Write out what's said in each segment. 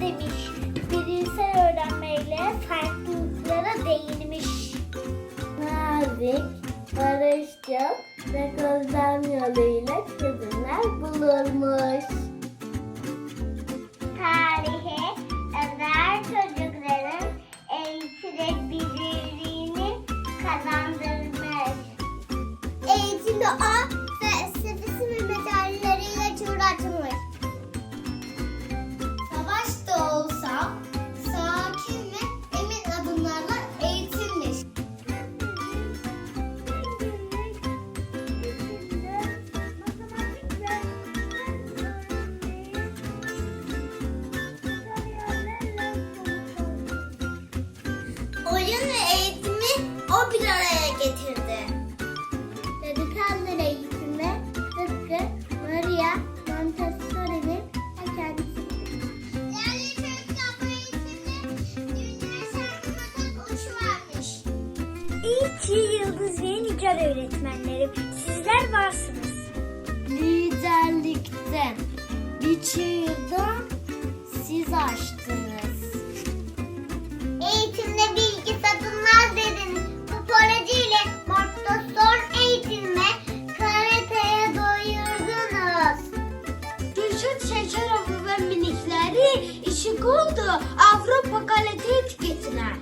demiş. Bilimsel öğrenmeyle farklılıklara değinmiş. Nazik, barışçıl ve gözlem yoluyla çözümler bulurmuş. Bir araya getirdi. Radikaller eğitimi tıpkı Maria Montessori'nin kendisi Yani çocuk eğitimi dünya şarkımadan uçuvermiş. İyi ki Yıldız ve Nigar öğretmenlerim. Sizler varsınız. Düşün Şeçerov'u ve minikleri işi oldu Avrupa kalite etiketine.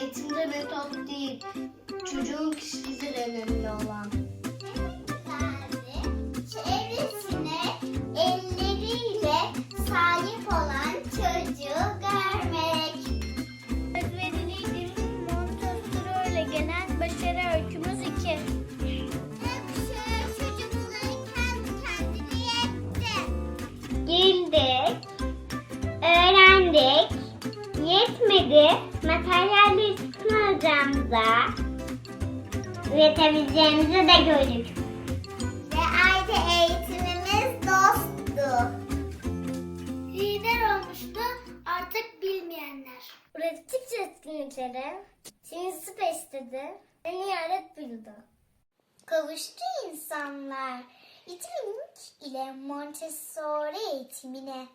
Eğitimde metot değil, çocuğun kişiliği önemli olan. Genel başarı öykümüz 2. çocukların kendi kendine yetti. Girdik, öğrendik, yetmedi, materyalleri satın alacağımıza, üretebileceğimizi de gördük. Ürettikçe etkinlikleri sinsi besledi ve nihayet büyüdü. Kavuştu insanlar İtmink ile Montessori eğitimine.